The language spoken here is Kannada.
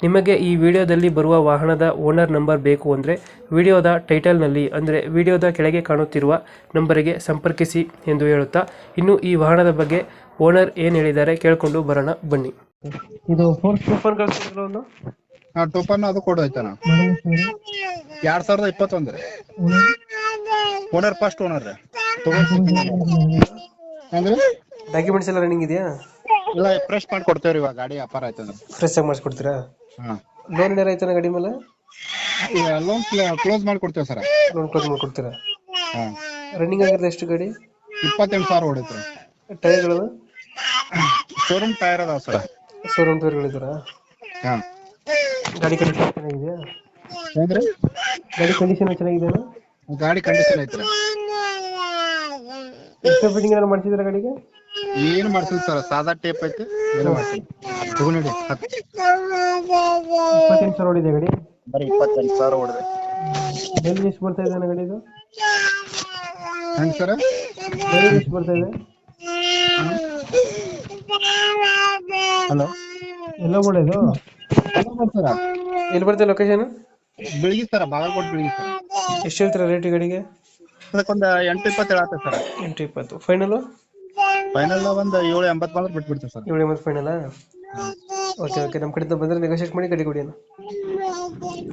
ನಿಮಗೆ ಈ ವಿಡಿಯೋದಲ್ಲಿ ಬರುವ ವಾಹನದ ಓನರ್ ನಂಬರ್ ಬೇಕು ಅಂದರೆ ವಿಡಿಯೋದ ಟೈಟಲ್ನಲ್ಲಿ ಅಂದರೆ ವಿಡಿಯೋದ ಕೆಳಗೆ ಕಾಣುತ್ತಿರುವ ನಂಬರಿಗೆ ಸಂಪರ್ಕಿಸಿ ಎಂದು ಹೇಳುತ್ತಾ ಇನ್ನು ಈ ವಾಹನದ ಬಗ್ಗೆ ಓನರ್ ಏನು ಹೇಳಿದ್ದಾರೆ ಕೇಳಿಕೊಂಡು ಬರೋಣ ಬನ್ನಿ. ಇದು ಫೋರ್ ಸೂಪರ್ ಒಂದು ಹಾ ಟೋಪನ್ ಅದು ಕೊಡೋಯ್ತಾನ ಎರಡ್ ಸಾವಿರದ ಇಪ್ಪತ್ತೊಂದ್ರಿ. Owner first owner. ಅಂದ್ರೆ? ಡಾಕ್ಯುಮೆಂಟ್ಸ್ ಎಲ್ಲ ರನ್ನಿಂಗ್ ಇದೆಯಾ? ಇಲ್ಲ ಫ್ರೆಶ್ ಮಾಡಿ ಕೊಡ್ತೇವ್ರಿ ಇವಾಗ ಗಾಡಿ ವ್ಯಾಪಾರ ಆಯ್ತಂದ್ರೆ. ಫ್ರೆಶ್ ಆಗಿ ಮಾಡಿಸ್ಕೊಡ್ತೀರಾ? ಹಾ. ಲೋನ್ ಏನಾರ ಐತನ ಗಾಡಿ ಮೇಲೆ? ಲೋನ್ ಕ್ಲೋಸ್ ಮಾಡಿ ಕೊಡ್ತೇವೆ ಸರ್. ಲೋನ್ ಕ್ಲೋಸ್ ಮಾಡ್ಕೊಡ್ತೀರಾ? ಹಾ. ರನ್ನಿಂಗ್ ಆಗಿರೋದು ಎಷ್ಟು ಗಾಡಿ? ಇಪ್ಪತ್ತೆಂಟು ಸಾವಿರ ಹೊಡೈತ್ರಿ ಟೈರ್ಗಳು ಶೋರೂಮ್ ಟೈರ್ ಅದಾವ ಸರ್. ಶೋರೂಮ್ ಟೈರ್ಗಳಿದ್ದೀರಾ ಹಾ. ಗಾಡಿ ಕಂಡೀಷನ್ ಚೆನ್ನಾಗಿದೆಯಾ? ಏನ್ರಿ ಗಾಡಿ ಕಂಡೀಷನ್ ಚೆನ್ನಾಗಿದೆಯಾ? ಗಾಡಿ ಕಂಡೀಷನ್ ಐತ್ರಿ. ಎಷ್ಟು ಫಿಟ್ಟಿಂಗ್ ಏನಾರು ಮಾಡಿಸಿದ್ರೆ ಗಾಡಿಗೆ? ಏನು ಮಾಡ್ಸಿಲ್ಲ ಸರ್ ಸಾದಾ ಟೇಪ್ ಐತಿ ಏನು ಮಾಡ್ಸಿಲ್ಲ. ತಗೊಂಡಿ ಇಪ್ಪತ್ತೆಂಟು ಸಾವಿರ ಹೊಡಿದೆ ಗಡಿ. ಬರೀ ಇಪ್ಪತ್ತೆಂಟು ಸಾವಿರ ಹೊಡೆದೆ. ಎಲ್ಲಿ ಎಷ್ಟು ಬರ್ತಾ ಇದೆ ಗಾಡಿ ಇದು? ಹೆಂಗ್ ಸರ್ ಎಷ್ಟು ಬರ್ತಾ ಇದೆ? ಹಲೋ. ಎಲ್ಲ ಸರ್ ಎಲ್ಲಿ ಬರ್ತದೆ ಲೊಕೇಶನ್ ಬೆಳಿಗ್ಗೆ ಸರ್ ಬಾಗಲಕೋಟೆ ಬೆಳಿಗ್ಗೆ ಸರ್ ಎಷ್ಟು ಹೇಳ್ತೀರಾ ರೇಟ್ ಗಾಡಿಗೆ? ಅದಕ್ಕೊಂದು ಎಂಟು ಇಪ್ಪತ್ತು ಹೇಳತ್ತೆ ಸರ್ ಎಂಟು ಇಪ್ಪತ್ತು. ಫೈನಲ್ ಫೈನಲ್ ಒಂದು ಏಳು ಎಂಬತ್ತು ಬಂದ್ರೆ ಬಿಟ್ಬಿಡ್ತೀವಿ ಸರ್ ಏಳು ಎಂಬತ್ತು ಫೈನಲ್ ಓಕೆ ಓಕೆ ನಮ್ಮ ಕಡೆಯಿಂದ ಬಂದರೆ ನೆಗೋಷಿಯೇಟ್ ಮಾಡಿ ಗಾಡಿ ಕೊಡಿ ಅಣ್ಣ.